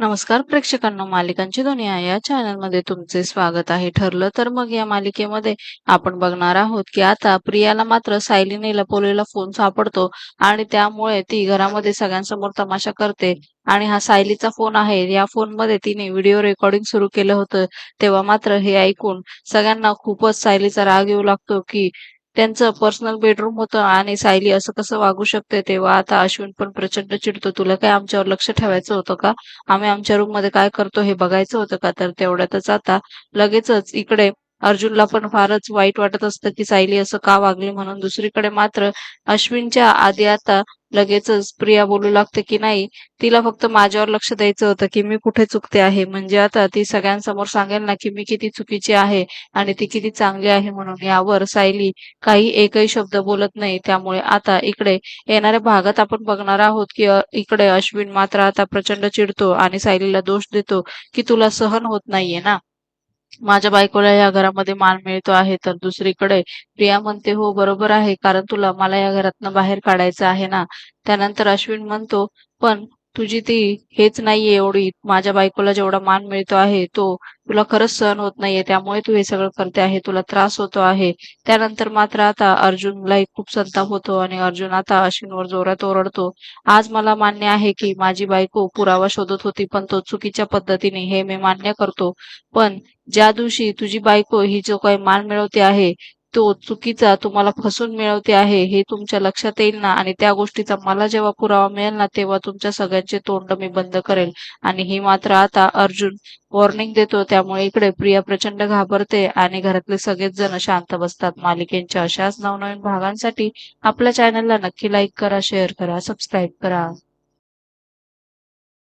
नमस्कार प्रेक्षकांना मालिकांची दुनिया या चॅनलमध्ये तुमचे स्वागत आहे. ठरलं तर मग या मालिकेमध्ये आपण बघणार आहोत की आता प्रियाला मात्र सायलीने लपवलेला फोन सापडतो आणि त्यामुळे ती घरामध्ये सगळ्यांसमोर तमाशा करते आणि हा सायलीचा फोन आहे. या फोनमध्ये तिने व्हिडिओ रेकॉर्डिंग सुरू केलं होतं. तेव्हा मात्र हे ऐकून सगळ्यांना खूपच सायलीचा राग येऊ लागतो की त्यांचं पर्सनल बेडरूम होतं आणि सायली असं कसं वागू शकते तेव्हा आता अश्विन पण प्रचंड चिडतो. तुला काय आमच्यावर लक्ष ठेवायचं होतं का? आम्ही आमच्या रूममध्ये काय करतो हे बघायचं होतं का? तर तेवढ्यातच आता लगेचच इकडे अर्जुनला पण फारच वाईट वाटत असतं की सायली असं का वागली म्हणून. दुसरीकडे मात्र अश्विनच्या आधी आता लगेचच प्रिया बोलू लागते की नाही तिला फक्त माझ्यावर लक्ष द्यायचं होतं की मी कुठे चुकते आहे. म्हणजे आता ती सगळ्यांसमोर सांगेल ना की मी किती चुकीची आहे आणि ती किती चांगली आहे म्हणून. यावर सायली काही एकही शब्द बोलत नाही. त्यामुळे आता इकडे येणाऱ्या भागात आपण बघणार आहोत की इकडे अश्विन मात्र आता प्रचंड चिडतो आणि सायलीला दोष देतो की तुला सहन होत नाहीये ना. माझ्या बायकोला या घरामध्ये मान मिळतो आहे तर दुसरीकडे प्रिया म्हणते हो बरोबर आहे कारण तुला मला या घरातनं बाहेर काढायचं आहे ना. त्यानंतर अश्विन म्हणतो पण तुझी ती हेच नाहीये एवढी. माझ्या बायकोला जेवढा मान मिळतो आहे तो तुला खरंच सहन होत नाहीये. त्यामुळे तू हे सगळं करते आहे तुला त्रास होतो आहे. त्यानंतर मात्र आता अर्जुनलाही खूप संताप होतो आणि अर्जुन आता अश्विनवर जोरात ओरडतो. आज मला मान्य आहे की माझी बायको पुरावा शोधत होती पण तो चुकीच्या पद्धतीने हे मी मान्य करतो. पण ज्या दिवशी तुझी बायको ही जो काही मान मिळवते आहे तो चुकीचा तुम्हाला फसून मिळवते आहे हे तुमच्या लक्षात येईल ना? आणि त्या गोष्टीचा मला जेव्हा पुरावा मिळेल ना तेव्हा तुमच्या सगळ्यांचे तोंड मी बंद करेल. आणि ही मात्र आता अर्जुन वॉर्निंग देतो त्यामुळे इकडे प्रिया प्रचंड घाबरते आणि घरातले सगळेच जण शांत बसतात. मालिकेंच्या अशाच नवनवीन भागांसाठी आपल्या चॅनलला नक्की लाईक करा शेअर करा सबस्क्राईब करा.